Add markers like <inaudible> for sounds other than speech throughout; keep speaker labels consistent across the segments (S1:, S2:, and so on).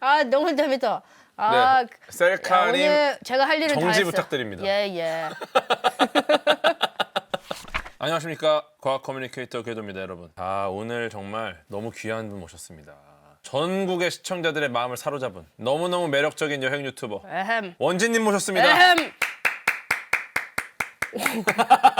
S1: 아 너무 재밌어. 아
S2: 네, 셀카님
S1: 오늘 제가 할 일은 다
S2: 정지
S1: 했어.
S2: 부탁드립니다.
S1: 예 예. <laughs>
S2: 안녕하십니까 과학 커뮤니케이터 궤도입니다 여러분 아 오늘 정말 너무 귀한 분 모셨습니다 전국의 시청자들의 마음을 사로잡은 너무너무 매력적인 여행 유튜버
S1: 에헴.
S2: 원진님 모셨습니다
S1: 에헴. <laughs>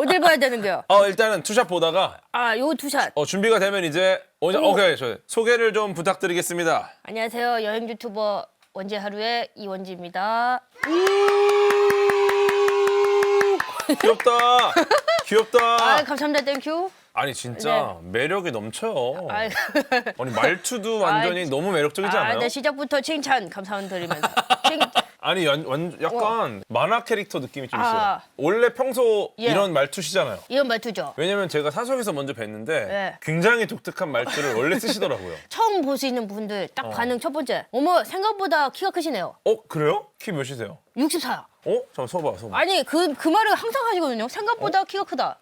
S1: 어딜 봐야 되는 거요?
S2: 어 일단은 투샷 보다가
S1: 아, 요 투샷.
S2: 어, 준비가 되면 이제 원
S1: 오.
S2: 오케이 저 소개를 좀 부탁드리겠습니다
S1: 안녕하세요. 여행 유튜버 원재 하루의 이원지입니다.
S2: 귀엽다 귀엽다
S1: 아, 감사합니다. 땡큐.
S2: 아니 진짜 매력이 넘쳐요
S1: 아,
S2: 아니 말투도 완전히 너무 매력적이지
S1: 아,
S2: 않아요?
S1: 네, 시작부터 칭찬 감사드리면서. 칭, <laughs>
S2: 아니 연, 원, 약간 만화 캐릭터 느낌이 좀 있어요.
S1: 아.
S2: 원래 평소
S1: 예.
S2: 이런 말투시잖아요.
S1: 이런 말투죠.
S2: 왜냐면 제가 사석에서 먼저 뵀는데
S1: 네.
S2: 굉장히 독특한 말투를 원래 쓰시더라고요. <laughs>
S1: 처음 보시는 분들 딱 반응 첫 번째. 어머, 생각보다 키가 크시네요.
S2: 어 그래요? 키 몇이세요?
S1: 64 요.
S2: 어? 잠깐 서봐 서봐.
S1: 아니, 그, 그 말을 항상 하시거든요. 생각보다 키가 크다.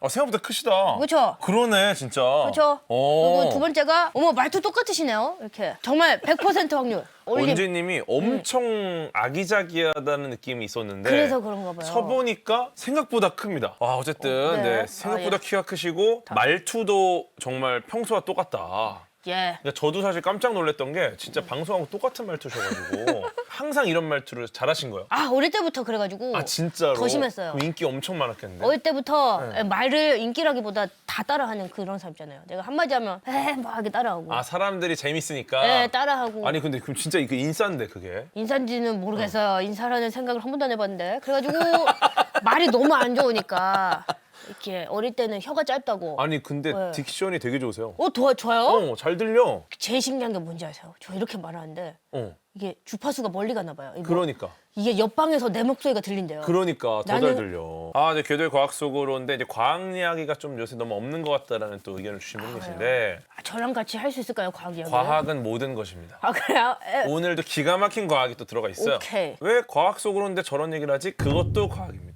S2: 아 생각보다 크시다.
S1: 그쵸?
S2: 그러네 진짜.
S1: 그렇죠?
S2: 어.
S1: 그리고 두 번째가 어머 말투 똑같으시네요. 이렇게 정말 100% 확률. 올림.
S2: 원재님이 엄청 아기자기하다는 느낌이 있었는데
S1: 그래서 그런가 봐요.
S2: 서보니까 생각보다 큽니다. 아 어쨌든
S1: 어, 네.
S2: 네, 생각보다
S1: 아, 예.
S2: 키가 크시고 말투도 정말 평소와 똑같다.
S1: 예.
S2: 그러니까 저도 사실 깜짝 놀랐던 게 진짜 방송하고 똑같은 말투셔가지고 <laughs> 항상 이런 말투를 잘하신 거예요.
S1: 아 어릴 때부터 그래가지고
S2: 아 진짜로?
S1: 더 심했어요.
S2: 그럼 인기 엄청 많았겠는데?
S1: 어릴 때부터
S2: 네.
S1: 말을 인기라기보다 다 따라하는 그런 사람 있잖아요. 내가 한마디 하면 에막 이렇게 따라하고.
S2: 아 사람들이 재밌으니까.
S1: 예, 따라하고.
S2: 아니 근데 그럼 진짜 이거 인싸인데 그게?
S1: 인사인지는 모르겠어요. 인사라는 생각을 한 번도 안 해봤는데. 그래가지고 <laughs> 말이 너무 안 좋으니까 이렇게 어릴 때는 혀가 짧다고.
S2: 아니 근데
S1: 네.
S2: 딕션이 되게 좋으세요.
S1: 어, 더 좋아요?
S2: 어, 잘 들려.
S1: 제일 신기한 게 뭔지 아세요? 저 이렇게 말하는데
S2: 어,
S1: 이게 주파수가 멀리 가나 봐요. 이거.
S2: 그러니까.
S1: 이게 옆방에서 내 목소리가 들린대요.
S2: 그러니까 더 잘
S1: 나는-
S2: 들려. 아, 이제 궤도의 과학 속으로인데 이제 과학 이야기가 좀 요새 너무 없는 것 같다라는 또 의견을 주신 분 계신데
S1: 아, 저랑 같이 할 수 있을까요, 과학 이야기?
S2: 과학은 모든 것입니다.
S1: 아 그래요? 에,
S2: 오늘도 기가 막힌 과학이 또 들어가 있어요.
S1: 오케이.
S2: 왜 과학 속으로인데 저런 얘기를 하지? 그것도 과학입니다.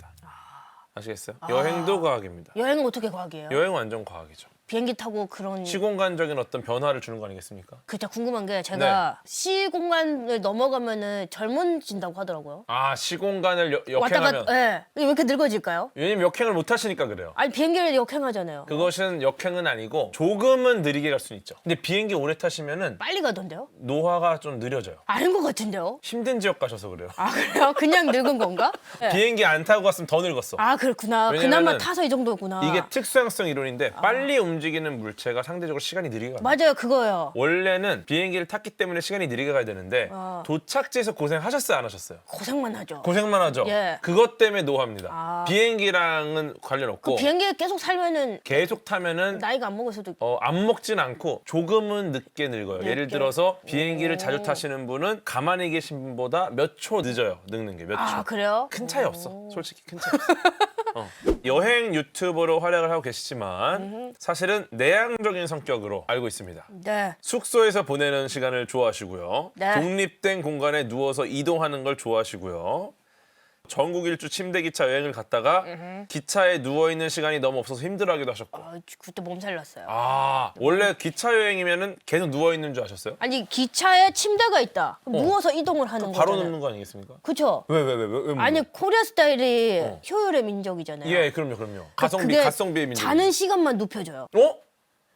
S2: 아시겠어요? 여행도 과학입니다.
S1: 여행은 어떻게 과학이에요?
S2: 여행 완전 과학이죠.
S1: 비행기 타고 그런
S2: 시공간적인 어떤 변화를 주는 거 아니겠습니까?
S1: 그때 궁금한 게 제가
S2: 네.
S1: 시공간을 넘어가면은 젊어진다고 하더라고요.
S2: 아 시공간을 여-
S1: 왔다
S2: 역행하면
S1: 갔다 예. 왜 이렇게 늙어질까요?
S2: 왜냐면 역행을 못 하시니까 그래요.
S1: 아니 비행기를 역행하잖아요.
S2: 그것은 역행은 아니고 조금은 느리게 갈 수는 있죠. 근데 비행기 오래 타시면은
S1: 빨리 가던데요?
S2: 노화가 좀 느려져요.
S1: 아닌 것 같은데요?
S2: 힘든 지역 가셔서 그래요.
S1: 아 그래요? 그냥 늙은 건가? 예. <laughs>
S2: 비행기 안 타고 갔으면 더 늙었어.
S1: 아 그렇구나.
S2: 왜냐면은
S1: 그나마 타서 이 정도구나.
S2: 이게 특수행성 이론인데 빨리 움직 이는 물체가 상대적으로 시간이 느리게 갑니다.
S1: 맞아요 그거예요.
S2: 원래는 비행기를 탔기 때문에 시간이 느리게 가야 되는데
S1: 아.
S2: 도착지에서 고생하셨어요 안 하셨어요?
S1: 고생만 하죠.
S2: 고생만 하죠.
S1: 예.
S2: 그것 때문에 노화입니다.
S1: 아.
S2: 비행기랑은 관련 없고
S1: 비행기에 계속 살면은
S2: 계속 타면은
S1: 나이가 안 있고.
S2: 어, 안 먹진 않고 조금은 늦게 늙어요. 예를. 들어서 비행기를 자주
S1: 오.
S2: 타시는 분은 가만히 계신 분보다 몇 초 늦어요. 늙는 게 몇 초.
S1: 아 그래요?
S2: 큰 차이 없어. 솔직히 큰 차이 없어. <laughs> <laughs> 어. 여행 유튜버로 활약을 하고 계시지만 사실은 내향적인 성격으로 알고 있습니다.
S1: 네.
S2: 숙소에서 보내는 시간을 좋아하시고요.
S1: 네.
S2: 독립된 공간에 누워서 이동하는 걸 좋아하시고요. 전국 일주 침대 기차 여행을 갔다가 기차에 누워 있는 시간이 너무 없어서 힘들어하기도 하셨고.
S1: 아, 그때 몸살 났어요.
S2: 아 원래 기차 여행이면은 계속 누워 있는 줄 아셨어요?
S1: 아니 기차에 침대가 있다. 그럼 누워서 이동을 하는
S2: 어. 바로
S1: 거잖아요.
S2: 눕는 거 아니겠습니까?
S1: 그렇죠.
S2: 왜왜 왜 왜? 왜, 왜,
S1: 아니 코리아 스타일이
S2: 어.
S1: 효율의 민족이잖아요.
S2: 예 그럼요 그럼요. 가성비
S1: 그게
S2: 가성비의 민족.
S1: 자는 시간만 눕혀줘요.
S2: 어?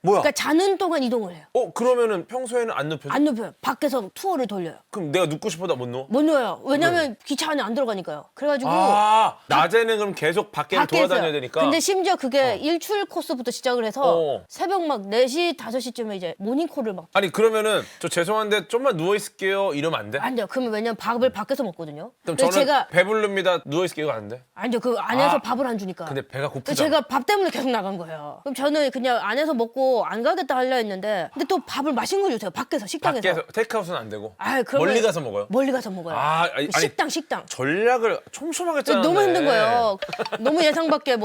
S2: 뭐야?
S1: 그러니까 자는 동안 이동을 해요.
S2: 어 그러면은 평소에는 안 눕혀져?
S1: 안 눕혀요. 밖에서 투어를 돌려요.
S2: 그럼 내가 눕고 싶어도 못 누워?
S1: 못 누워요. 왜냐면 기차 안에 안 들어가니까요. 그래가지고
S2: 아 낮에는 그럼 계속 밖에
S1: 밖에
S2: 돌아다녀야. 되니까.
S1: 근데 심지어 그게 일출 코스부터 시작을 해서
S2: 어.
S1: 새벽 막 4시, 5시쯤에 이제 모닝콜을 막
S2: 아니 그러면은 저 죄송한데 좀만 누워 있을게요 이러면 안 돼?
S1: 안 돼요. 그러면 왜냐면 밥을 밖에서 먹거든요.
S2: 그럼
S1: 근데
S2: 저는
S1: 제가
S2: 배부릅니다 누워 있을게요 안 돼?
S1: 아니요. 그 안에서
S2: 아.
S1: 밥을 안 주니까.
S2: 근데 배가 고프잖아.
S1: 제가 밥 때문에 계속 나간 거예요. 그럼 저는 그냥 안에서 먹고 안 가겠다 하려 했는데 근데 또 밥을 맛있는 걸 주세요. 밖에서 식당에서.
S2: 밖에서 테이크아웃은 안 되고
S1: 아, 그러면
S2: 멀리 가서 먹어요.
S1: 멀리 가서 먹어요.
S2: 아, 아니, 아니,
S1: 식당 식당.
S2: 전략을 촘촘하게 짜는데
S1: 너무 힘든 거예요. 너무 예상 밖의.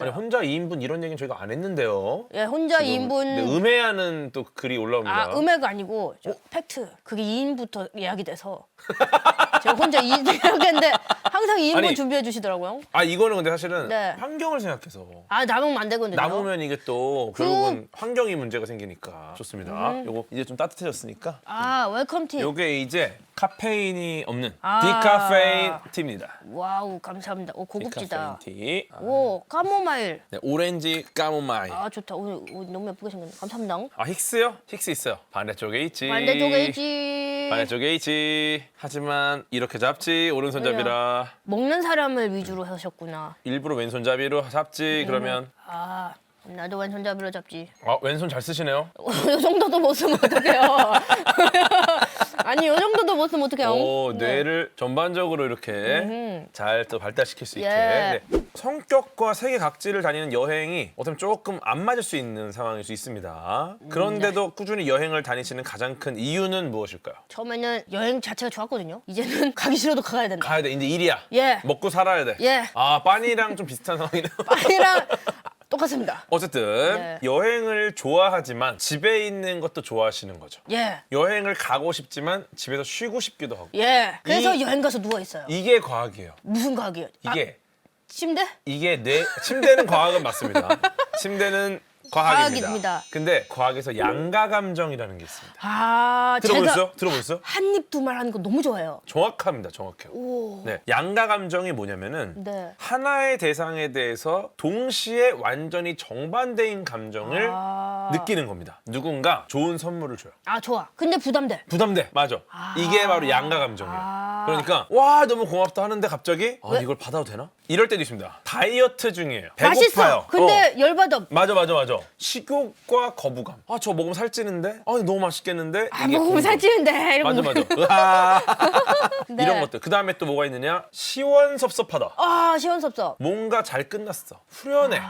S2: 아니 혼자 2인분 이런 얘기는 저희가 안 했는데요.
S1: 예, 혼자 2인분
S2: 근데 음해하는 또 글이 올라옵니다.
S1: 아, 음해가 아니고 저 팩트. 그게 2인부터 예약이 돼서 제가 혼자 이 생각했는데 항상 2인분
S2: 아니.
S1: 준비해 주시더라고요.
S2: 아 이거는 근데 사실은
S1: 네.
S2: 환경을 생각해서
S1: 아 남으면 안 되거든요.
S2: 남으면 이게 또 결국은 환경이 문제가 생기니까 좋습니다.
S1: 음.
S2: 요거 이제 좀 따뜻해졌으니까
S1: 아 웰컴 티.
S2: 요게 이제 카페인이 없는
S1: 아.
S2: 디카페인 티입니다.
S1: 와우 감사합니다. 오 고급지다.
S2: 디카페인 티. 아,
S1: 오 카모마일.
S2: 네, 오렌지 까모마일.
S1: 아 좋다. 오늘 옷 너무 예쁘게 생겼네. 감사합니다.
S2: 아 힉스요? 힉스 있어요. 반대쪽에 있지.
S1: 반대쪽에 있지.
S2: 반대쪽에 있지. 하지만 이렇게 잡지 오른손잡이라.
S1: 먹는 사람을 위주로 하셨구나.
S2: 일부러 왼손잡이로 잡지 그러면.
S1: 아 나도 왼손 잡이로 잡지.
S2: 아 왼손 잘 쓰시네요. <laughs>
S1: 이 정도도 못 쓰면 어떡해요. <laughs> 아니 이 정도도 못 쓰면 어떡해요.
S2: 오
S1: 네.
S2: 뇌를 전반적으로 이렇게 잘 또 발달시킬 수 있게
S1: 예.
S2: 네. 성격과 세계 각지를 다니는 여행이 어쩌면 조금 안 맞을 수 있는 상황일 수 있습니다.
S1: 음,
S2: 그런데도
S1: 네.
S2: 꾸준히 여행을 다니시는 가장 큰 이유는 무엇일까요?
S1: 처음에는 여행 자체가 좋았거든요. 이제는 <laughs> 가기 싫어도 가야 된다.
S2: 가야 돼 이제 일이야.
S1: 예.
S2: 먹고 살아야 돼.
S1: 예.
S2: 아 빠니랑 좀 비슷한 상황이네요.
S1: 아니랑 똑같습니다.
S2: 어쨌든
S1: 네.
S2: 여행을 좋아하지만 집에 있는 것도 좋아하시는 거죠.
S1: 예.
S2: 여행을 가고 싶지만 집에서 쉬고 싶기도 하고.
S1: 예. 그래서
S2: 이-
S1: 여행 가서 누워 있어요.
S2: 이게 과학이에요.
S1: 무슨 과학이에요? 아,
S2: 이게
S1: 침대?
S2: 이게 내 침대는 과학은 맞습니다. 침대는 과학입니다.
S1: 과학입니다.
S2: 근데 과학에서 양가 감정이라는 게 있습니다.
S1: 아,
S2: 들어보셨어요? 들어보셨어요?
S1: 한입 두 말 하는 거 너무 좋아해요.
S2: 정확합니다. 정확해요.
S1: 오.
S2: 네, 양가 감정이 뭐냐면은
S1: 네.
S2: 하나의 대상에 대해서 동시에 완전히 정반대인 감정을
S1: 아.
S2: 느끼는 겁니다. 누군가 좋은 선물을 줘요.
S1: 아, 좋아. 근데 부담돼.
S2: 부담돼. 맞아. 이게 바로 양가 감정이에요.
S1: 아.
S2: 그러니까 와 너무 고맙다 하는데 갑자기 아, 이걸 받아도 되나? 이럴 때도 있습니다. 다이어트 중이에요. 배고파요.
S1: 맛있어. 근데
S2: 어.
S1: 열받아.
S2: 맞아 맞아 맞아. 식욕과 거부감. 아 저 먹으면 살찌는데? 아 너무 맛있겠는데?
S1: 아,
S2: 이게
S1: 먹으면
S2: 공감.
S1: 살찌는데. 이러고
S2: 맞아 맞아. <laughs> 으아.
S1: 네.
S2: 이런 것들. 그 다음에 또 뭐가 있느냐? 시원섭섭하다.
S1: 아, 시원섭섭.
S2: 뭔가 잘 끝났어. 후련해.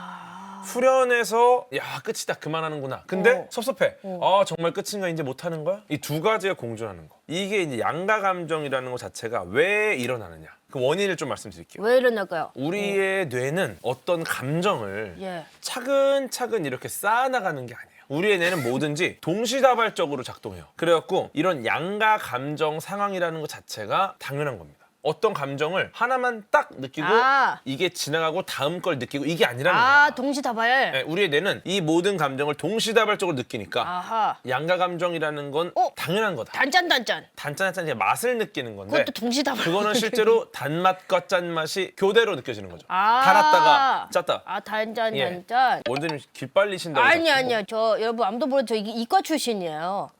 S2: 후련해서 야 끝이다 그만하는구나. 근데
S1: 어.
S2: 섭섭해. 아 정말 끝인가 이제 못하는 거야? 이 두 가지가 공존하는 거. 이게 이제 양가 감정이라는 것 자체가 왜 일어나느냐? 그 원인을 좀 말씀드릴게요.
S1: 왜 이러나까요?
S2: 우리의 뇌는 어떤 감정을
S1: 예.
S2: 차근차근 이렇게 쌓아나가는 게 아니에요. 우리의 뇌는 뭐든지 <laughs> 동시다발적으로 작동해요. 그래갖고 이런 양가 감정 상황이라는 것 자체가 당연한 겁니다. 어떤 감정을 하나만 딱 느끼고
S1: 아.
S2: 이게 지나가고 다음 걸 느끼고 이게 아니라는
S1: 아,
S2: 거야.
S1: 동시다발.
S2: 네, 우리의 뇌는 이 모든 감정을 동시다발적으로 느끼니까
S1: 아하.
S2: 양가 감정이라는 건
S1: 어?
S2: 당연한 거다.
S1: 단짠 단짠.
S2: 단짠단짠 이제 맛을 느끼는 건데
S1: 그것도 동시다발.
S2: 그거는 실제로 단맛과 짠맛이 교대로 느껴지는 거죠.
S1: 아.
S2: 달았다가 짰다.
S1: 아, 단짠,
S2: 예.
S1: 단짠.
S2: 원장님 길 빨리신다고
S1: 아니
S2: 자꾸.
S1: 아니요. 저 여러분 아무도 모르는 저 이- 이과 출신이에요.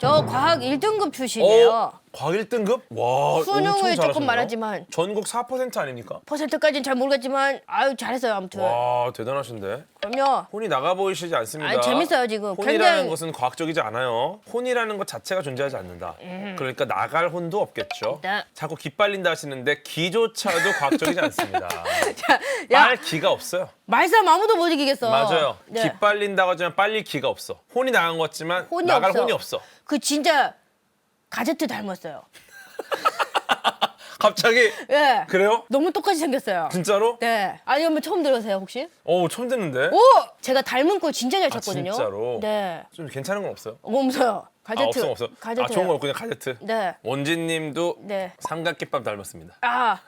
S1: 저 <laughs> 과학 1등급 출신이에요.
S2: 어? 과학 1등급? 와,
S1: 수능을 조금. 말하지만
S2: 전국 4% 아닙니까?
S1: 퍼센트까지는 잘 모르겠지만 아유 잘했어요 아무튼.
S2: 와, 대단하신데.
S1: 그럼요.
S2: 혼이 나가 보이시지 않습니다.
S1: 아니, 재밌어요, 지금.
S2: 혼이라는
S1: 굉장히-
S2: 것은 과학적이지 않아요. 혼이라는 것 자체가 존재하지 않는다. 그러니까 나갈 혼도 없겠죠.
S1: 네.
S2: 자꾸 기빨린다 하시는데 기조차도 과학적이지 않습니다. <laughs> 야빨 기가 없어요.
S1: 말싸움 아무도 못 이기겠어.
S2: 맞아요.
S1: 네.
S2: 기빨린다고 하지만 빨리 기가 없어. 혼이 나간 것 같지만
S1: 혼이
S2: 나갈
S1: 없어.
S2: 혼이 없어.
S1: 그 진짜 가제트 닮았어요. <laughs>
S2: 갑자기
S1: 예.
S2: 그래요?
S1: 너무 똑같이 생겼어요.
S2: 진짜로?
S1: 네. 아니 한번 처음 들으세요 혹시?
S2: 어 처음 듣는데.
S1: 오! 제가 닮은 꼴 진짜 잘
S2: 아,
S1: 쳤거든요.
S2: 진짜로?
S1: 네.
S2: 좀 괜찮은 건 없어요?
S1: 어, 없어요. 가제트.
S2: 아 없어 없어.
S1: 가제트.
S2: 아 좋은 거 그냥 가제트.
S1: 네.
S2: 원진님도
S1: 네.
S2: 삼각김밥 닮았습니다.
S1: 아.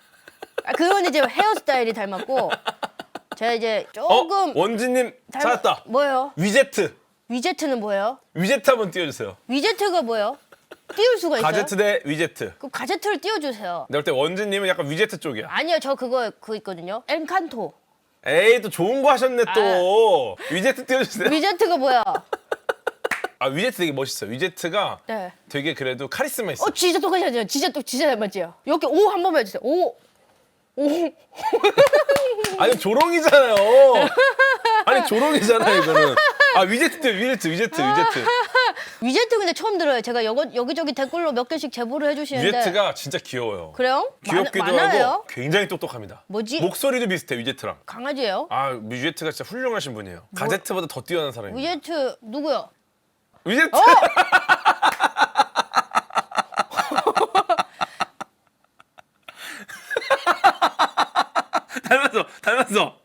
S1: 아 그건 이제 헤어스타일이 닮았고 <laughs> 제가 이제
S2: 어?
S1: 조금
S2: 원진님
S1: 닮-
S2: 찾았다.
S1: 뭐예요?
S2: 위제트.
S1: 위제트는 뭐예요?
S2: 위제트 한번 띄워주세요.
S1: 위제트가 뭐예요? 띄울 수가 있어요?
S2: 가제트 대 위제트.
S1: 그럼 가제트를 띄워주세요.
S2: 내가 볼때 원진님은 약간 위제트 쪽이야.
S1: 아니요, 저 그거 그 있거든요. 엔칸토.
S2: 에이 또 좋은 거 하셨네 또. 위제트 띄워주세요.
S1: 위제트가 뭐야?
S2: 아 위제트 되게 멋있어요. 위제트가
S1: 네.
S2: 되게 그래도 카리스마 있어.
S1: 어, 진짜 똑같이 하죠. 진짜 또 진짜 닮았지요. 여기 오 한 번만 해주세요. 오. 오. <laughs>
S2: 아니 조롱이잖아요. 아니 조롱이잖아요 이거는. 아 위제트 띄워 위제트 위제트 위제트.
S1: 위제트 근데 처음 들어요. 제가 여기, 여기저기 댓글로 몇 개씩 제보를 해주시는데.
S2: 위제트가 진짜 귀여워요.
S1: 그래요?
S2: 귀엽기도
S1: 많, 많아요?
S2: 하고 굉장히 똑똑합니다.
S1: 뭐지?
S2: 목소리도 비슷해 위제트랑.
S1: 강아지예요?
S2: 아 위제트가 진짜 훌륭하신 분이에요. 가제트보다 더 뛰어난 사람입니다.
S1: 위제트 누구요?
S2: 위제트.
S1: 어? <laughs>
S2: 닮았어 닮았어.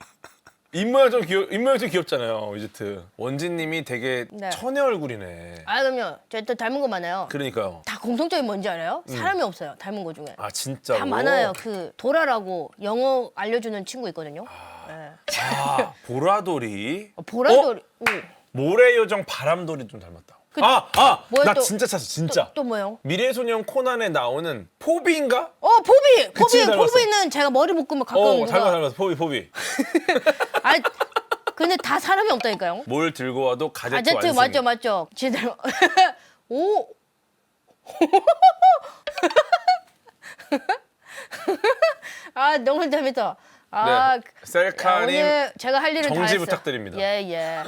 S2: 입모양 좀 귀여 입모양 좀 귀엽잖아요 위즈트. 원진님이 되게
S1: 네.
S2: 처녀 얼굴이네.
S1: 아 그럼요. 저또 닮은 거 많아요.
S2: 그러니까요.
S1: 다 공통점이 뭔지 알아요? 사람이 없어요. 닮은 거 중에.
S2: 아 진짜.
S1: 다 많아요. 그 도라라고 영어 알려주는 친구 있거든요. 네.
S2: 아 보라돌이.
S1: 어, 보라돌이. 응.
S2: 모래요정 바람돌이 좀 닮았다.
S1: 그-
S2: 아, 아,
S1: 뭐야
S2: 나
S1: 또-
S2: 진짜 찾았어, 진짜.
S1: 또, 또 뭐요?
S2: 미래소년 코난에 나오는 포비인가?
S1: 어 포비.
S2: 그
S1: 포비.
S2: 닮았어.
S1: 포비는 제가 머리 묶으면 가끔
S2: 어,
S1: 누가.
S2: 닮았어, 닮았어. 포비, 포비. <laughs>
S1: 아 근데 다 사람이 없다니까요.
S2: 뭘 들고 와도 가제트
S1: 아제트
S2: 완성.
S1: 맞죠 맞죠. 제대로. <laughs> 오. <laughs> 아 너무 재밌다. 아,
S2: 네. 셀카님
S1: 오늘 제가 할 일을 다
S2: 정지
S1: 했어요.
S2: 부탁드립니다.
S1: 예 예.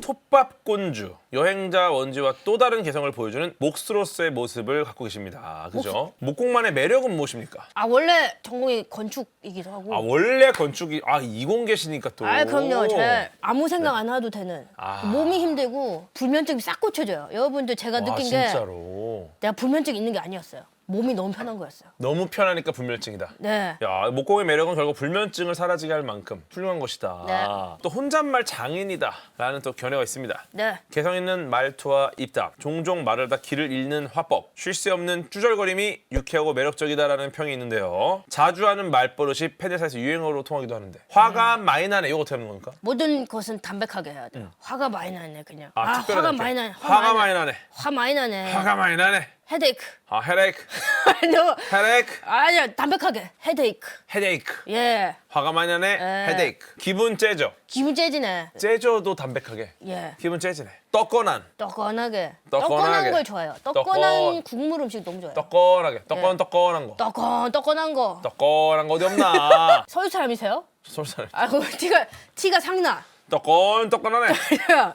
S2: 톱밥꼰주 여행자 원지와 또 다른 개성을 보여주는 몫으로서의 모습을 갖고 계십니다. 그죠? 목공만의 매력은 무엇입니까?
S1: 아 원래 전공이 건축이기도 하고.
S2: 아 원래 건축이 아 이공계시니까 또.
S1: 아 그럼요. 제 아무 생각 안 해도 되는.
S2: 네. 아.
S1: 몸이 힘들고 불면증이 싹 고쳐져요. 여러분들 제가
S2: 와,
S1: 느낀 게
S2: 진짜로
S1: 내가 불면증 있는 게 아니었어요. 몸이 너무 편한 거였어요.
S2: 너무 편하니까 불면증이다.
S1: 네.
S2: 야 목공의 매력은 결국 불면증을 사라지게 할 만큼 훌륭한 것이다.
S1: 네.
S2: 또 혼잣말 장인이다라는 또 견해가 있습니다.
S1: 네.
S2: 개성 있는 말투와 입담, 종종 말을 다 길을 잃는 화법, 쉴 새 없는 쭈절거림이 유쾌하고 매력적이다라는 평이 있는데요. 자주 하는 말버릇이 팬들 사이에서 유행어로 통하기도 하는데 화가 많이 나네 이거 어떻게 하는 겁니까?
S1: 모든 것은 담백하게 해야 돼요. 화가 많이 나네 그냥.
S2: 아,
S1: 아,
S2: 특별하게
S1: 화가. 많이 나네.
S2: 화가 많이 나네.
S1: 화 많이 나네.
S2: 화가 많이 나네.
S1: 헤데이크.
S2: 아 헤레이크, <laughs>
S1: 아니요.
S2: 헤레이크,
S1: 아니야 담백하게 헤데이크.
S2: 헤데이크.
S1: 예.
S2: 화가 많이 나네.
S1: 예.
S2: 헤데이크. 기분 째져.
S1: 기분 째지네.
S2: 째져도 담백하게.
S1: 예.
S2: 기분 째지네. 떡거난.
S1: 떡건하게.
S2: 떡건하게.
S1: 떡건한 걸 좋아해요. 떡건한
S2: 떡건.
S1: 국물 음식 너무 좋아해요.
S2: 떡건하게. 떡건
S1: 예.
S2: 떡건한 거.
S1: 떡건 떡건한 거.
S2: 떡건한 거 어디 없나? <laughs>
S1: 서울 사람이세요?
S2: 서울 사람.
S1: 아, 그 티가 티가 상나.
S2: 떡건 떡건하네.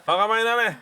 S2: 화가 많이 나네.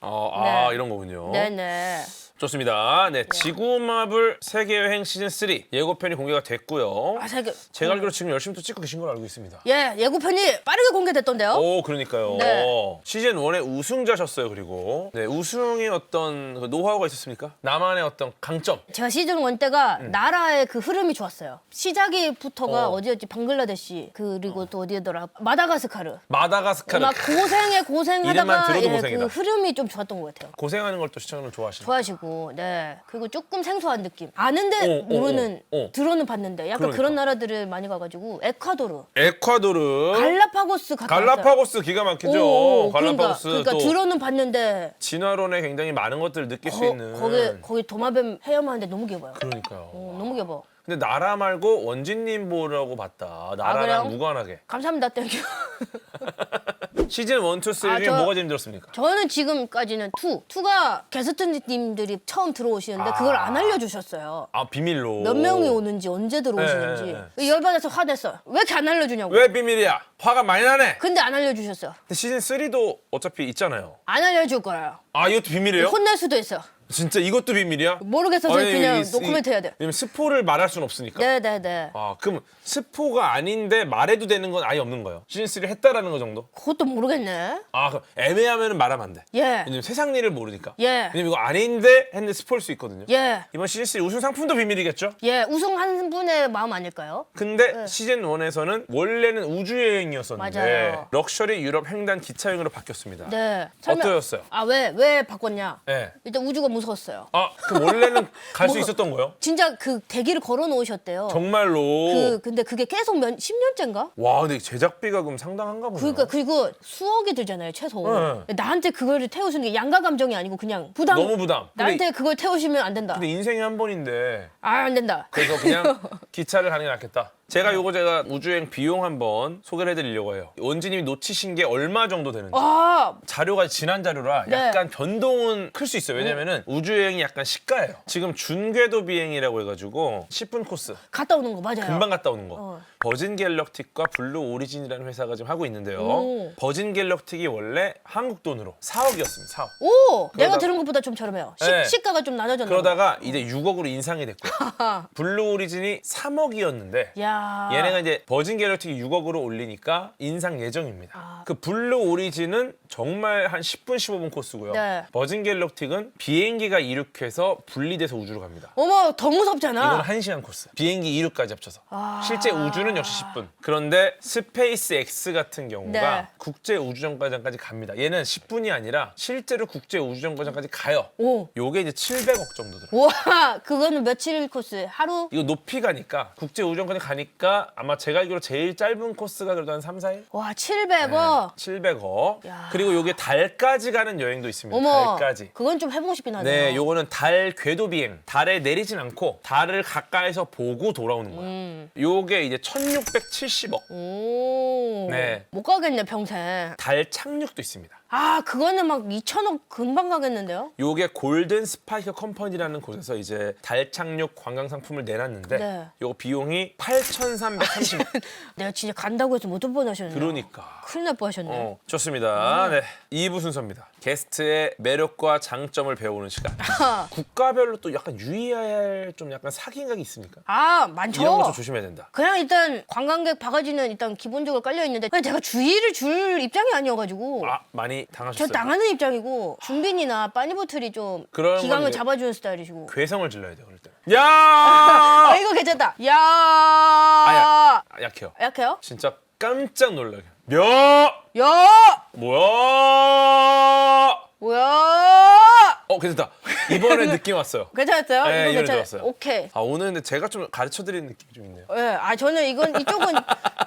S2: 어, 아
S1: 네.
S2: 이런 거군요.
S1: 네네.
S2: 좋습니다. 네, 지구마블 세계 여행 시즌 3 예고편이 공개가 됐고요.
S1: 아, 세계.
S2: 제가 알기로 지금 열심히 또 찍고 계신 걸로 알고 있습니다.
S1: 예, 예고편이 빠르게 공개됐던데요.
S2: 오, 그러니까요.
S1: 네.
S2: 시즌 1의 우승자셨어요. 그리고 네, 우승의 어떤 그 노하우가 있었습니까? 나만의 어떤 강점.
S1: 제가 시즌 원 때가 나라의 그 흐름이 좋았어요. 시작이부터가
S2: 음. 어.
S1: 어. 디였지 방글라데시 그리고 또 어디더라 마다가스카르.
S2: 마다가스카르
S1: 막 고생에
S2: 이름만
S1: 고생하다가
S2: 들어도
S1: 예,
S2: 고생이다.
S1: 그 흐름이 좀 좋았던 것 같아요.
S2: 고생하는 걸 또 시청자분 좋아하시는.
S1: 좋아하시고, 네. 그리고 조금 생소한 느낌. 아는데
S2: 어, 어,
S1: 모르는,
S2: 어, 어.
S1: 들어는 봤는데 약간
S2: 그러니까.
S1: 그런 나라들을 많이 가가지고 에콰도르,
S2: 에콰도르.
S1: 갈라파고스 갔다 왔어요.
S2: 갈라파고스 기가 막히죠.
S1: 오,
S2: 갈라파고스
S1: 그러니까, 그러니까
S2: 또
S1: 들어는 봤는데
S2: 진화론에 굉장히 많은 것들을 느낄 수
S1: 거,
S2: 있는.
S1: 거기 거기 도마뱀 헤엄하는데 너무 귀여워요.
S2: 그러니까요.
S1: 어, 너무 귀여워.
S2: 근데 나라 말고 원진님 보라고 봤다. 나라랑
S1: 그래요?
S2: 무관하게.
S1: 감사합니다, 땡큐. <laughs>
S2: 시즌 1, 2, 3
S1: 아,
S2: 중에
S1: 저-
S2: 뭐가 제일 힘들었습니까?
S1: 저는 지금까지는 투, 투가 게스트님들이 처음 들어오시는데 그걸 안 알려주셨어요.
S2: 아 비밀로.
S1: 몇 명이 오는지 언제 들어오시는지
S2: 네, 네,
S1: 열받아서 화냈어요. 왜 이렇게 안 알려주냐고.
S2: 왜 비밀이야? 화가 많이 나네.
S1: 근데 안 알려주셨어요.
S2: 근데 시즌 3도 어차피 있잖아요.
S1: 안 알려줄 거예요.
S2: 아 이것도 비밀이에요?
S1: 혼낼 수도 있어.
S2: 진짜 이것도 비밀이야?
S1: 모르겠어서
S2: 아니,
S1: 그냥
S2: 이-
S1: 노코멘트 해야 돼.
S2: 왜냐면 스포를 말할 수는 없으니까.
S1: 네네네.
S2: 아 그럼 스포가 아닌데 말해도 되는 건 아예 없는 거예요. 시즌 3를 했다라는 거 정도?
S1: 그것도 모르겠네.
S2: 아 그럼 애매하면 말하면 안 돼.
S1: 예.
S2: 왜냐면 세상 일을 모르니까.
S1: 예.
S2: 왜냐면 이거 아닌데 했는데 스포일 수 있거든요.
S1: 예.
S2: 이번 시즌 3 우승 상품도 비밀이겠죠?
S1: 예. 우승한 분의 마음 아닐까요?
S2: 근데 시즌 1에서는 원래는 우주 여행이었었는데
S1: 맞아요.
S2: 럭셔리 유럽 횡단 기차 여행으로 바뀌었습니다.
S1: 네.
S2: 어떠셨어요?
S1: 아, 왜, 왜 바꿨냐?
S2: 네.
S1: 일단 우주가 무서 웠어요.
S2: 아, 그럼 원래는 <laughs> 갈 수
S1: 뭐-
S2: 있었던 거예요?
S1: 진짜 그 대기를 걸어 놓으셨대요.
S2: 정말로.
S1: 그, 근데 그게 계속 몇, 10년째인가?
S2: 와, 근데 제작비가 그럼 상당한가 보네요.
S1: 그러니까 그리고 수억이 들잖아요 최소.
S2: 네.
S1: 나한테 그걸 태우시는 게 양가 감정이 아니고 그냥 부담.
S2: 너무 부담. 근데,
S1: 나한테 그걸 태우시면 안 된다.
S2: 근데 인생에 한 번인데
S1: 아 안 된다.
S2: 그래서 그냥 <laughs> 기차를 가는 게 낫겠다. 제가 요거 제가 우주여행 비용 한번 소개를 해드리려고 해요. 원지님이 놓치신 게 얼마 정도 되는지.
S1: 아
S2: 자료가 지난 자료라
S1: 네.
S2: 약간 변동은 클 수 있어요. 왜냐면은 우주여행이 약간 시가예요. 지금 준궤도 비행이라고 해가지고 10분 코스
S1: 갔다 오는 거 맞아요.
S2: 금방 갔다 오는 거.
S1: 어.
S2: 버진 갤럭틱과 블루 오리진이라는 회사가 지금 하고 있는데요.
S1: 오.
S2: 버진 갤럭틱이 원래 한국 돈으로 4억이었습니다. 4억.
S1: 오 내가 들은 것보다 좀 저렴해요. 시,
S2: 네.
S1: 시가가 좀 나눠졌나 봐.
S2: 그러다가 이제 6억으로 인상이 됐고요. <laughs> 블루 오리진이 3억이었는데
S1: 야 아.
S2: 얘네가 이제 버진 갤럭틱이 6억으로 올리니까 인상 예정입니다.
S1: 아.
S2: 그 블루 오리진은 정말 한 10분 15분 코스고요.
S1: 네.
S2: 버진 갤럭틱은 비행기가 이륙해서 분리돼서 우주로 갑니다.
S1: 어머 더 무섭잖아.
S2: 이건 1시간 코스. 비행기 이륙까지 합쳐서.
S1: 아.
S2: 실제 우주는 역시 10분. 그런데 스페이스 X 같은 경우가
S1: 네.
S2: 국제 우주정거장까지 갑니다. 얘는 10분이 아니라 실제로 국제 우주정거장까지 가요.
S1: 오.
S2: 요게 이제 700억 정도 들어요.
S1: 와 그거는 며칠 코스? 하루?
S2: 이거 높이 가니까 국제 우주정거장 가니까 아마 제가 알기로 제일 짧은 코스가 그래도 한 3, 4일?
S1: 와 700억.
S2: 700억.
S1: 야.
S2: 그리고 요게 달까지 가는 여행도 있습니다.
S1: 어머.
S2: 달까지.
S1: 그건 좀 해보고 싶긴 하네요.
S2: 네, 요거는 달 궤도 비행. 달에 내리진 않고 달을 가까이서 보고 돌아오는 거야.
S1: 음.
S2: 요게 이제 1670억.
S1: 오.
S2: 네.
S1: 못 가겠네 평생.
S2: 달 착륙도 있습니다.
S1: 아 그거는 막 2천억 금방 가겠는데요?
S2: 요게 골든 스파이크 컴퍼니라는 곳에서 이제 달 착륙 관광 상품을 내놨는데
S1: 네.
S2: 요거 비용이 8,330억. <laughs>
S1: 내가 진짜 간다고 해서 못할 뻔하셨네.
S2: 그러니까.
S1: 큰일 날 뻔하셨네.
S2: 어, 좋습니다. 네. 2부 순서입니다. 게스트의 매력과 장점을 배우는 시간. <laughs> 국가별로 또 약간 유의해야 할 좀 약간 사기각이 있습니까?
S1: 아 많죠.
S2: 이런 거좀 조심해야 된다.
S1: 그냥 일단 관광객 바가지는 일단 기본적으로 깔려 있는데 그냥 제가 주의를 줄 입장이 아니어가지고
S2: 아, 많이
S1: 저
S2: 당하셨어요?
S1: 당하는 입장이고 준빈이나 빠니보틀이 좀
S2: 그런
S1: 기강을
S2: 이제-
S1: 잡아주는 스타일이시고.
S2: 괴성을 질러야 돼요, 그럴 때. <laughs> 야!
S1: 아 이거 괜찮다. 야.
S2: 아, 약해요.
S1: 약해요?
S2: 진짜 깜짝 놀라게. 몇!
S1: 야.
S2: 뭐야?
S1: 뭐야?
S2: 어, 괜찮다. 이번에 <laughs> 느낌 왔어요.
S1: 괜찮았어요?
S2: 네,
S1: 이거.
S2: 좋았어요.
S1: 오케이.
S2: 아, 오늘 근데 제가 좀 가르쳐 드리는 느낌이 좀 있네요.
S1: 예, 아 저는 이건 이쪽은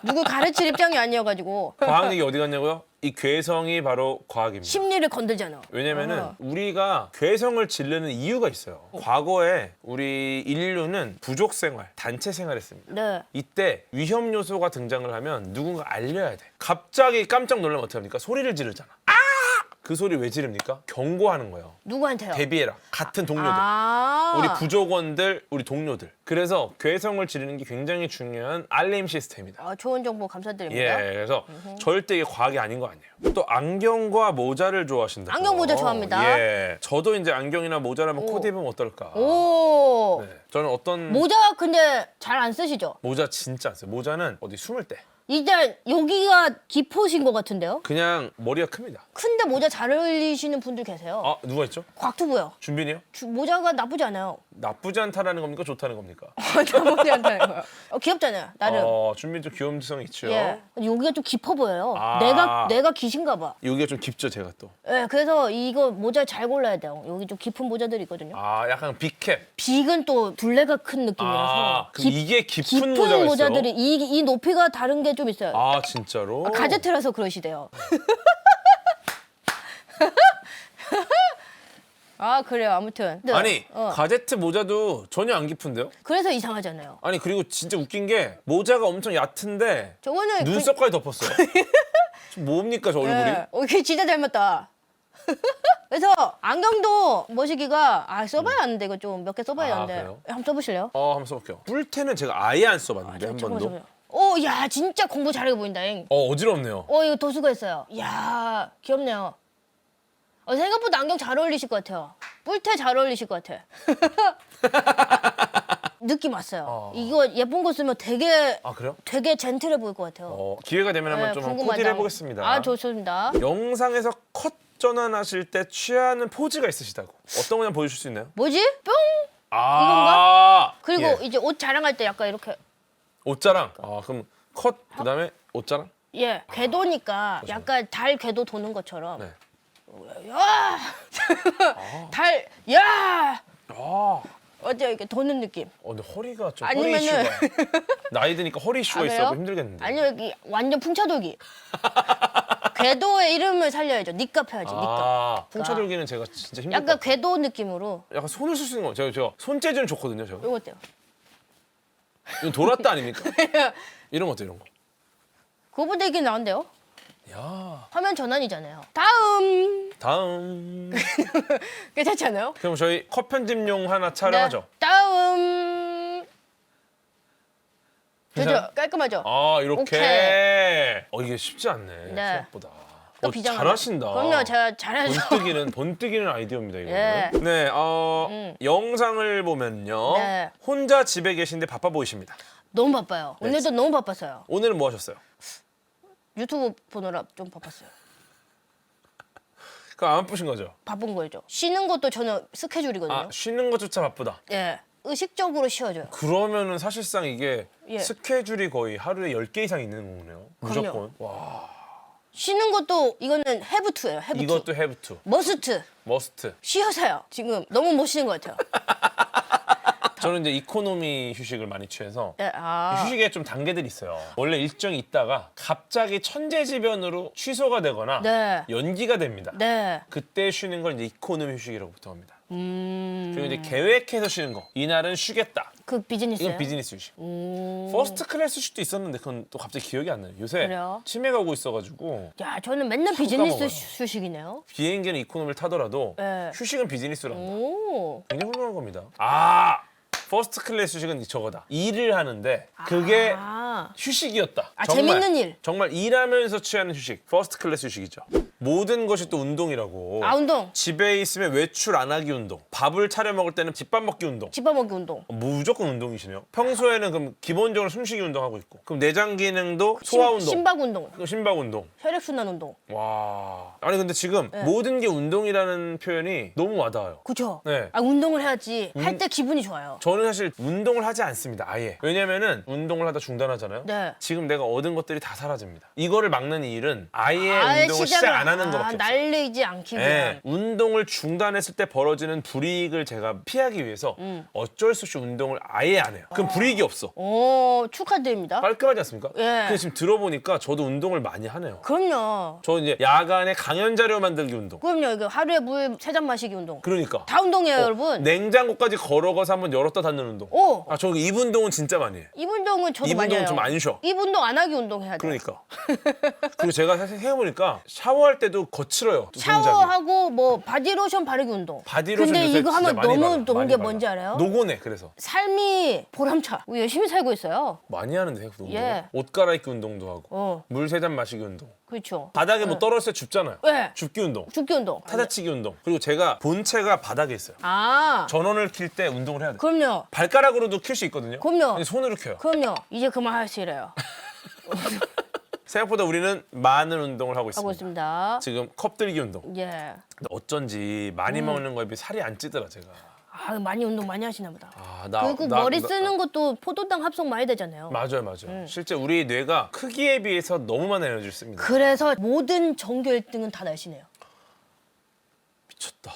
S1: 누구 가르칠 입장이 아니어가지고
S2: 과학 얘기 어디 갔냐고요? 이 괴성이 바로 과학입니다.
S1: 심리를 건들잖아.
S2: 왜냐면은
S1: 어.
S2: 우리가 괴성을 지르는 이유가 있어요. 과거에 우리 인류는 부족 생활, 단체 생활했습니다.
S1: 네.
S2: 이때 위험 요소가 등장을 하면 누군가 알려야 돼. 갑자기 깜짝 놀라면 어떻게 합니까? 소리를 지르잖아. 아! 그 소리 왜 지릅니까? 경고하는 거예요.
S1: 누구한테요?
S2: 대비해라. 같은 동료들.
S1: 아.
S2: 우리 부족원들, 우리 동료들. 그래서 괴성을 지르는 게 굉장히 중요한 알림 시스템이다.
S1: 아, 좋은 정보 감사드립니다.
S2: 예, 그래서 절대 이게 과학이 아닌 거 아니에요. 또 안경과 모자를 좋아하신다.
S1: 안경, 모자 좋아합니다.
S2: 예, 저도 이제 안경이나 모자를 한번 코디 해보면 어떨까.
S1: 오.
S2: 네, 저는 어떤
S1: 모자 근데 잘 안 쓰시죠?
S2: 모자 진짜 안 써요. 모자는 어디 숨을 때
S1: 일단 여기가 깊으신 것 같은데요?
S2: 그냥 머리가 큽니다.
S1: 큰데 모자 잘 어울리시는 분들 계세요.
S2: 아 누가 있죠?
S1: 곽투부요.
S2: 준빈이요?
S1: 주- 모자가 나쁘지 않아요.
S2: 나쁘지 않다라는 겁니까? 좋다는 겁니까? <laughs>
S1: 나쁘지 않다는 거예요. 어, 귀엽잖아요. 나름.
S2: 어, 준빈 좀 귀염지성 있죠.
S1: 예. 여기가 좀 깊어 보여요.
S2: 아.
S1: 내가 내가 귀신가 봐.
S2: 여기가 좀 깊죠, 제가 또.
S1: 예, 그래서 이거 모자 잘 골라야 돼요. 여기 좀 깊은 모자들이 있거든요.
S2: 아, 약간 빅캡.
S1: 빅은 또 둘레가 큰 느낌이라서
S2: 아, 그럼 이게 깊은, 모자가
S1: 모자들이
S2: 있어요?
S1: 이, 이 높이가 다른 게 좀 있어요.
S2: 아, 진짜로?
S1: 가제트라서 그러시대요. <laughs> 아 그래요 아무튼 네.
S2: 아니,
S1: 어.
S2: 가제트 모자도 전혀 안 깊은데요?
S1: 그래서 이상하잖아요
S2: 아니, 그리고 진짜 웃긴 게 모자가 엄청 얕은데
S1: 저거는 그-
S2: 눈썹까지 덮었어요. <laughs> 저 뭡니까, 저 얼굴이?
S1: 예. 어, 이게 진짜 닮았다 <laughs> 그래서 안경도 머시기가 아 써봐야 하는데 이거 좀 몇 개 써봐야
S2: 아,
S1: 하는데
S2: 그래요?
S1: 한번 써보실래요?
S2: 어, 한번 써볼게요. 뿔테는 제가 아예 안 써봤는데, 한 번도.
S1: 오야 진짜 공부 잘해 보인다잉
S2: 어, 어지럽네요.
S1: 어 이거 도수가했어요 야 귀엽네요 어, 생각보다 안경 잘 어울리실 것 같아요 뿔테 잘 어울리실 것 같아 <laughs> 느낌 왔어요
S2: 어.
S1: 이거 예쁜 거 쓰면 되게
S2: 아, 그래요?
S1: 되게 젠틀해 보일 것 같아요
S2: 어, 기회가 되면 한번
S1: 네,
S2: 좀
S1: 궁금하다.
S2: 코디를 해보겠습니다.
S1: 아 좋습니다
S2: 영상에서 컷 전환하실 때 취하는 포즈가 있으시다고. 어떤 거 한번 보여줄 수 있나요?
S1: 뭐지? 뿅
S2: 아,
S1: 그리고
S2: 예.
S1: 이제 옷 자랑할 때 약간 이렇게
S2: 옷자랑. 아, 그럼 컷 그다음에 옷자랑.
S1: 예 궤도니까 약간 달 궤도 도는 것처럼
S2: 네.
S1: 야! 달 야
S2: 아,
S1: 어째 이렇게 도는 느낌
S2: 어, 근데 허리가 좀
S1: 아니면은-
S2: 허리 이슈가 <laughs> 나이 드니까 허리 이슈가
S1: 아,
S2: 있어서
S1: 그래요?
S2: 힘들겠는데.
S1: 아니요 여기 완전 풍차돌기. <laughs> 궤도의 이름을 살려야죠. 니값 해야지. 니값.
S2: 아, 풍차돌기는 제가 진짜 힘들 것
S1: 약간
S2: 같아요.
S1: 궤도 느낌으로.
S2: 약간 손을 쓸 수 있는 거. 제가 제가 손재주는 좋거든요. 제가.
S1: 이거 어때요?
S2: 이건 돌았다 아닙니까? <laughs> 이런 거 어때 이런 거.
S1: 그거보다 이게 나은데요?
S2: 야,
S1: 화면 전환이잖아요. 다음.
S2: 다음. <laughs>
S1: 괜찮지 않아요?
S2: 그럼 저희 컷 편집용 하나 촬영하죠.
S1: 네. 다음. 그죠? 깔끔하죠?
S2: 아 이렇게.
S1: 오케이.
S2: 어 이게 쉽지 않네.
S1: 네.
S2: 생각보다.
S1: 또
S2: 어,
S1: 비장하네.
S2: 잘하신다.
S1: 그럼요. 제가 잘해서.
S2: 번뜩이는 번뜩이는 아이디어입니다 이거.
S1: 예.
S2: 네, 어,
S1: 음.
S2: 영상을 보면요,
S1: 네.
S2: 혼자 집에 계신데 바빠 보이십니다.
S1: 너무 바빠요.
S2: 네.
S1: 오늘도 너무 바빴어요.
S2: 오늘은 뭐 하셨어요?
S1: 유튜브 보느라 좀 바빴어요.
S2: 그거 안 바쁘신 거죠?
S1: 바쁜 거죠. 쉬는 것도 저는 스케줄이거든요.
S2: 아 쉬는 것조차 바쁘다.
S1: 예. 의식적으로 쉬어줘요.
S2: 그러면은 사실상 이게
S1: 예.
S2: 스케줄이 거의 하루에 10개 이상 있는 거네요. 무조건. 와.
S1: 쉬는 것도 이거는 해부투예요. 해부투.
S2: 이것도 해부투.
S1: 머스트.
S2: 머스트.
S1: 쉬어서요. 지금 너무 못 쉬는 것 같아요. <laughs>
S2: 저는 이제 이코노미 휴식을 많이 취해서
S1: 예, 아.
S2: 휴식에 좀 단계들이 있어요. 원래 일정이 있다가 갑자기 천재지변으로 취소가 되거나
S1: 네.
S2: 연기가 됩니다.
S1: 네.
S2: 그때 쉬는 걸 이제 이코노미 휴식이라고 보통 합니다.
S1: 음.
S2: 그리고 이제 계획해서 쉬는 거. 이날은 쉬겠다.
S1: 그 비즈니스요?
S2: 이건 비즈니스 휴식.
S1: 음.
S2: 퍼스트 클래스 휴식도 있었는데 그건 또 갑자기 기억이 안 나요. 요새
S1: 그래요?
S2: 치매가 오고 있어가지고
S1: 야, 저는 맨날 비즈니스
S2: 까먹어요.
S1: 휴- 휴식이네요.
S2: 비행기는 이코노미를 타더라도
S1: 네.
S2: 휴식은 비즈니스로 한다.
S1: 오.
S2: 굉장히 훌륭한 겁니다. 아 퍼스트 클래스 휴식은 저거다. 일을 하는데 그게
S1: 아.
S2: 휴식이었다.
S1: 아, 재밌는 일.
S2: 정말 일하면서 취하는 휴식. 퍼스트 클래스 휴식이죠. 모든 것이 또 운동이라고.
S1: 아, 운동.
S2: 집에 있으면 외출 안 하기 운동. 밥을 차려 먹을 때는 집밥 먹기 운동.
S1: 집밥 먹기 운동.
S2: 무조건 운동이시네요. 평소에는 그럼 기본적으로 숨쉬기 운동하고 있고. 그럼 내장 기능도 소화 운동.
S1: 심박 운동.
S2: 그리고 심박 운동.
S1: 혈액 순환 운동.
S2: 와. 아니 근데 지금
S1: 네.
S2: 모든 게 운동이라는 표현이 너무 와닿아요.
S1: 그죠?
S2: 네.
S1: 아, 운동을 해야지.
S2: 운-
S1: 할때 기분이 좋아요.
S2: 저는 사실 운동을 하지 않습니다. 아예. 왜냐면은 운동을 하다 중단하잖아요.
S1: 네.
S2: 지금 내가 얻은 것들이 다 사라집니다. 이거를 막는 일은 아예
S1: 아예
S2: 운동을
S1: 시작을
S2: 시작 안 하는
S1: 아,
S2: 것밖에 없어요.
S1: 날리지 않기 위한.
S2: 예, 운동을 중단했을 때 벌어지는 불이익을 제가 피하기 위해서
S1: 음.
S2: 어쩔 수 없이 운동을 아예 안 해요. 그럼 불이익이 없어.
S1: 오, 축하드립니다.
S2: 깔끔하지 않습니까?
S1: 예.
S2: 근데 지금 들어보니까 저도 운동을 많이 하네요.
S1: 그럼요.
S2: 저 이제 야간에 강연 자료 만들기 운동.
S1: 그럼요. 이거 하루에 물 세 잔 마시기 운동.
S2: 그러니까
S1: 다 운동이에요, 여러분.
S2: 냉장고까지 걸어가서 한번 열었다 닫는 운동.
S1: 오!
S2: 아, 저 이 운동은 진짜 많이 해요.
S1: 이 운동은 저도
S2: 이
S1: 많이 해요.
S2: 운동은 좀안 쉬어.
S1: 이 운동 안 하기 운동 해야 돼 요.
S2: 그러니까. <laughs> 그리고 제가 사실 해보니까 샤워할 때도 거칠어요. 동작이.
S1: 샤워하고 뭐 바디로션 바르기 운동.
S2: 바디로션
S1: 근데
S2: 요새
S1: 이거
S2: 진짜
S1: 하면
S2: 많이
S1: 너무
S2: 많이
S1: 게. 뭔지 알아요?
S2: 노곤해 그래서
S1: 삶이 보람차. 열심히 살고 있어요.
S2: 많이 하는데 운동.
S1: 예.
S2: 옷 갈아입기 운동도 하고
S1: 어,
S2: 물 세 잔 마시기 운동.
S1: 그렇죠.
S2: 바닥에 뭐 떨어졌을 때 줍잖아요.
S1: 네.
S2: 줍기 운동.
S1: 죽기 운동.
S2: 타자치기 운동. 그리고 제가 본체가 바닥에 있어요.
S1: 아,
S2: 전원을 킬 때 운동을 해야 돼. 요
S1: 그럼요.
S2: 발가락으로도 킬 수 있거든요.
S1: 그럼요.
S2: 근데 손으로 켜요.
S1: 그럼요. 이제 그만하시래요. <laughs>
S2: 생각보다 우리는 많은 운동을 하고 있습니다.
S1: 하고 있습니다.
S2: 지금 컵 들기 운동.
S1: 예.
S2: 근데 어쩐지 많이 먹는 거에 비해 살이 안 찌더라 제가.
S1: 아, 많이 운동 많이 하시나 보다.
S2: 아, 나,
S1: 그리고
S2: 나-
S1: 머리
S2: 나-
S1: 쓰는 것도 포도당 합성 많이 되잖아요.
S2: 맞아요, 맞아요.
S1: 음.
S2: 실제 우리 뇌가 크기에 비해서 너무 많은 에너지를 씁니다.
S1: 그래서 모든 전교 1등은 다 날씬해요.
S2: 미쳤다.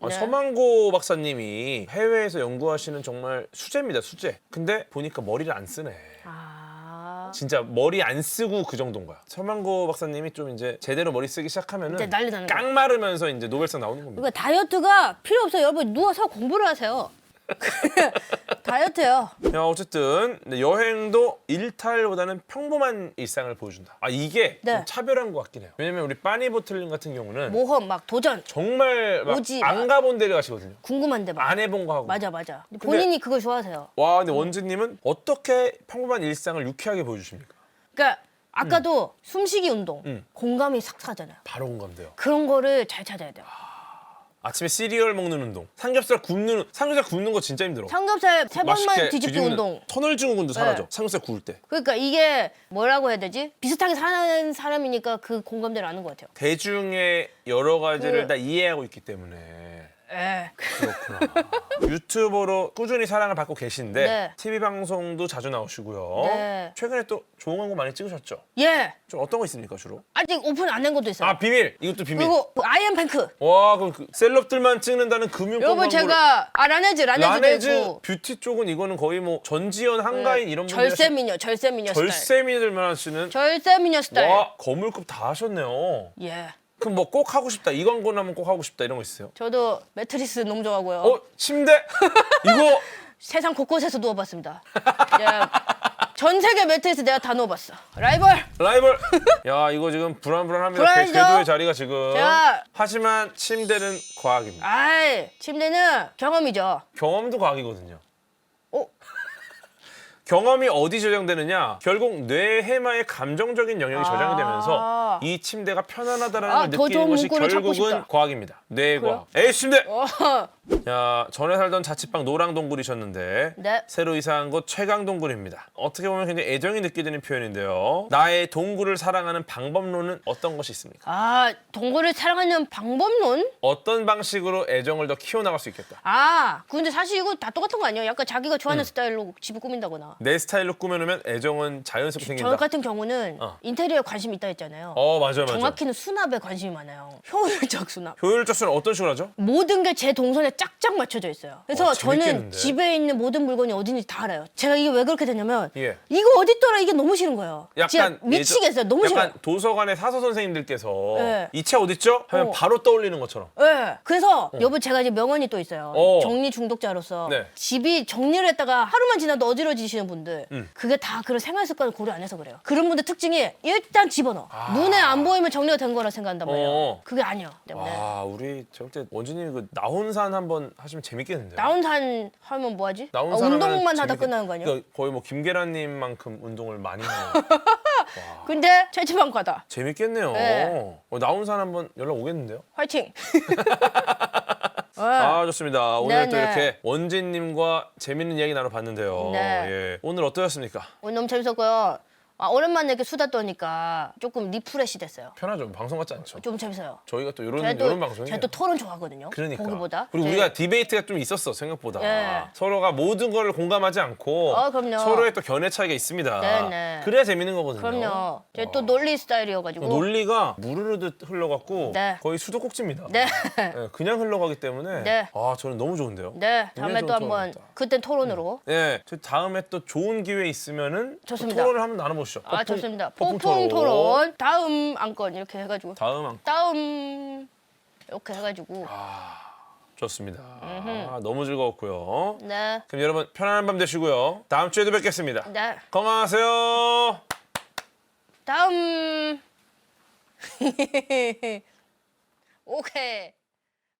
S2: 아,
S1: 네.
S2: 서만고 박사님이 해외에서 연구하시는 정말 수제입니다, 수제. 근데 보니까 머리를 안 쓰네.
S1: 아.
S2: 진짜 머리 안 쓰고 그 정도인 거야. 서만고 박사님이 좀 이제 제대로 머리 쓰기 시작하면은
S1: 이제 난리 나는 거야.
S2: 깡 마르면서 이제 노벨상 나오는 겁니다.
S1: 그러니까 다이어트가 필요 없어요. 여러분 누워서 공부를 하세요. <laughs> 다이어트요.
S2: 야, 어쨌든 네, 여행도 일탈보다는 평범한 일상을 보여준다. 아 이게
S1: 네.
S2: 좀 차별한 것 같긴 해요. 왜냐면 우리 빠니보틀님 같은 경우는
S1: 모험 막 도전
S2: 정말 막
S1: 오지
S2: 안
S1: 마.
S2: 가본 데를 가시거든요.
S1: 궁금한데 막.
S2: 안 해본 거 하고.
S1: 맞아 맞아. 근데 본인이 그걸 좋아하세요.
S2: 와, 근데 원즈님은 어떻게 평범한 일상을 유쾌하게 보여주십니까?
S1: 그러니까 아까도 숨쉬기 운동
S2: 음.
S1: 공감이 싹 사잖아요.
S2: 바로 공감돼요.
S1: 그런 거를 잘 찾아야 돼요.
S2: 아침에 시리얼 먹는 운동, 삼겹살 굽는 삼겹살 굽는 거 진짜 힘들어.
S1: 삼겹살 세 번만 뒤집기
S2: 뒤집는
S1: 운동.
S2: 터널 증후군도 사라져.
S1: 네.
S2: 삼겹살 구울 때.
S1: 그러니까 이게 뭐라고 해야 되지? 비슷하게 사는 사람이니까 그 공감대를 아는 것 같아요.
S2: 대중의 여러 가지를
S1: 그-
S2: 다 이해하고 있기 때문에
S1: 에.
S2: 그렇구나. 유튜버로 꾸준히 사랑을 받고 계신데
S1: 네.
S2: TV 방송도 자주 나오시고요.
S1: 네.
S2: 최근에 또 좋은 광고 많이 찍으셨죠?
S1: 예.
S2: 좀 어떤 거 있습니까 주로?
S1: 아직 오픈 안 된 것도 있어요.
S2: 아 비밀. 이것도 비밀.
S1: 그리고 그 아이엠뱅크.
S2: 와 그럼 그 셀럽들만 찍는다는 금융
S1: 여러분
S2: 광고를
S1: 제가 아 라네즈 라네즈도
S2: 라네즈
S1: 했고
S2: 뷰티 쪽은 이거는 거의 뭐 전지현 한가인 이런 분들
S1: 네. 절세 미녀 절세 미녀 스타일.
S2: 절세 미녀들만 하시는
S1: 절세 미녀 스타일.
S2: 와 거물급 다 하셨네요.
S1: 예.
S2: 그럼 뭐 꼭 하고 싶다 이 광고는 하면 꼭 하고 싶다 이런 거 있어요?
S1: 저도 매트리스 너무 좋아하고요.
S2: 어 침대 이거 <laughs>
S1: 세상 곳곳에서 누워봤습니다. 예. 전 세계 매트리스 내가 다 누워봤어. 라이벌.
S2: 라이벌. 야 이거 지금 불안불안합니다. 궤-
S1: 불안하죠?
S2: 궤도의 자리가 지금.
S1: 제가-
S2: 하지만 침대는 과학입니다.
S1: 아이 침대는 경험이죠.
S2: 경험도 과학이거든요.
S1: 어?
S2: 경험이 어디 저장되느냐? 결국 뇌 해마의 감정적인 영역이 저장이
S1: 아.
S2: 되면서 이 침대가 편안하다라는
S1: 아, 걸더
S2: 느끼는 것이
S1: 문구를 찾고
S2: 결국은
S1: 싶다.
S2: 과학입니다. 뇌 과학. 에이 침대.
S1: 어,
S2: 자, 전에 살던 자취방 노랑 동굴이셨는데
S1: 네.
S2: 새로 이사한 곳 최강 동굴입니다. 어떻게 보면 굉장히 애정이 느껴지는 표현인데요. 나의 동굴을 사랑하는 방법론은 어떤 것이 있습니까?
S1: 아 동굴을 사랑하는 방법론?
S2: 어떤 방식으로 애정을 더 키워나갈 수 있겠다.
S1: 아 근데 사실 이거 다 똑같은 거 아니에요? 약간 자기가
S2: 음.
S1: 좋아하는 스타일로 집을 꾸민다거나.
S2: 내 스타일로 꾸며놓으면 애정은 자연스럽게
S1: 저
S2: 생긴다.
S1: 같은 경우는
S2: 어.
S1: 인테리어에 관심 있다 했잖아요.
S2: 어, 맞아요, 맞아요.
S1: 정확히는 수납에 관심이 많아요. 효율적 수납.
S2: 효율적 수는 어떤 식으로 하죠?
S1: 모든 게 제 동선에 짝짝 맞춰져 있어요. 그래서
S2: 와,
S1: 저는
S2: 재밌겠는데?
S1: 집에 있는 모든 물건이 어딘지 다 알아요. 제가 이게 왜 그렇게 됐냐면
S2: 예.
S1: 이거 어딨더라 이게 너무 싫은 거예요. 진짜
S2: 약간
S1: 미치겠어요.
S2: 예전-
S1: 너무 싫어요.
S2: 도서관의 사서 선생님들께서
S1: 네.
S2: 이 책 어딨죠? 하면
S1: 어.
S2: 바로 떠올리는 것처럼.
S1: 네. 그래서 여보 제가 이제 명언이 또 있어요.
S2: 어.
S1: 정리 중독자로서
S2: 네.
S1: 집이 정리를 했다가 하루만 지나도 어지러지시는 분들
S2: 음.
S1: 그게 다 그런 생활 습관을 고려 안 해서 그래요. 그런 분들 특징이 일단 집어넣어.
S2: 아.
S1: 눈에 안 보이면 정리가 된 거라 생각한단 말이에요.
S2: 어.
S1: 그게 아니야. 때문에
S2: 와, 우리 볼때 원진님 그 나혼산 한번 하시면 재밌겠는데요.
S1: 나온산 하면 뭐하지? 아,
S2: 나혼산 하면
S1: 운동만 하다
S2: 재밌겠-
S1: 끝나는 거 아니야?
S2: 그러니까 거의 뭐 김계란님만큼 운동을 많이 해요. <laughs>
S1: 근데 체지방 과다.
S2: 재밌겠네요.
S1: 네.
S2: 어, 나혼산 한번 연락 오겠는데요?
S1: 화이팅. <laughs> <laughs> 어,
S2: 아 좋습니다. 오늘
S1: 네,
S2: 또
S1: 네.
S2: 이렇게 원진님과 재밌는 이야기 나눠봤는데요.
S1: 네.
S2: 예. 오늘 어떠셨습니까?
S1: 오늘 너무 재밌었고요. 아, 오랜만에 이렇게 수다 떠니까 조금 리프레시 됐어요.
S2: 편하죠. 방송 같지 않죠.
S1: 좀 재밌어요.
S2: 저희가 또 이런
S1: 제가
S2: 이런
S1: 또,
S2: 방송이에요.
S1: 제가 또 토론 좋아하거든요.
S2: 그러니까.
S1: 보기보다.
S2: 그리고
S1: 제-
S2: 우리가 디베이트가 좀 있었어 생각보다.
S1: 예.
S2: 서로가 모든 걸 공감하지 않고
S1: 어, 그럼요.
S2: 서로의 또 견해 차이가 있습니다.
S1: 네, 네.
S2: 그래야 재밌는 거거든요.
S1: 그럼요. 제가 또 논리 스타일이어가지고.
S2: 어, 논리가 무르르듯 흘러갔고
S1: 네.
S2: 거의 수도꼭지입니다.
S1: 네.
S2: 예, 그냥 흘러가기 때문에
S1: 네.
S2: 아 저는 너무 좋은데요.
S1: 네. 다음에 또 한번. 그땐 토론으로.
S2: 네, 저 다음에 또 좋은 기회 있으면은 또
S1: 좋습니다.
S2: 토론을 한번 나눠 보시죠.
S1: 아
S2: 폭풍-
S1: 좋습니다.
S2: 폭풍
S1: 폭풍 토론. 다음 안건 이렇게 해가지고.
S2: 다음 안
S1: 다음 이렇게 해가지고.
S2: 좋습니다. 아, 너무 즐거웠고요.
S1: 네.
S2: 그럼 여러분 편안한 밤 되시고요. 다음 주에도 뵙겠습니다.
S1: 네.
S2: 건강하세요.
S1: 다음. <laughs> 오케이.